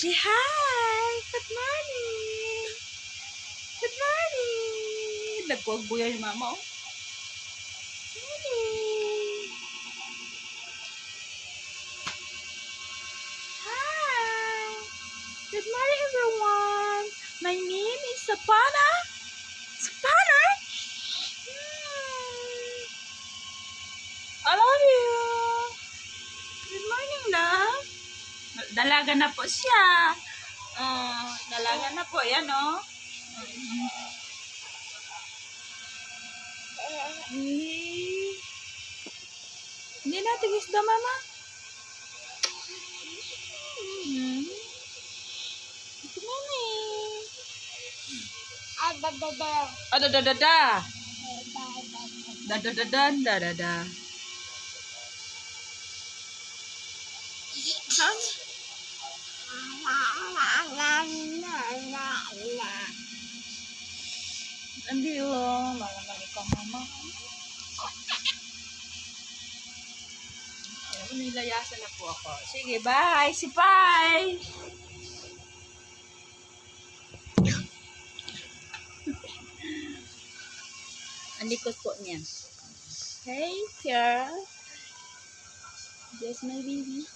Say hi! Good morning! Good morning! Nagkuwag-buya yung mama, oh. Hi! Good morning, everyone! My name is. Sapana? Dalaga na po siya. Oh, dalaga na po. Yan, oh. Eh, Hindi na, tigis mama. Da da da. Da da da da da da da. Huh? Hindi oh, malaman ikaw mama. Ayun, nilayasan na po ako. Sige, bye! Si Pai! Ang likod niya. Hey, girl. Yes, my baby.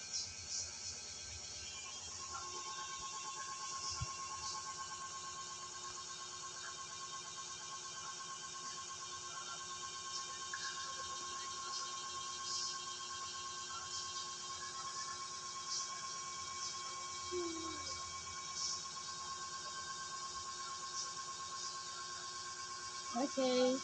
Okay.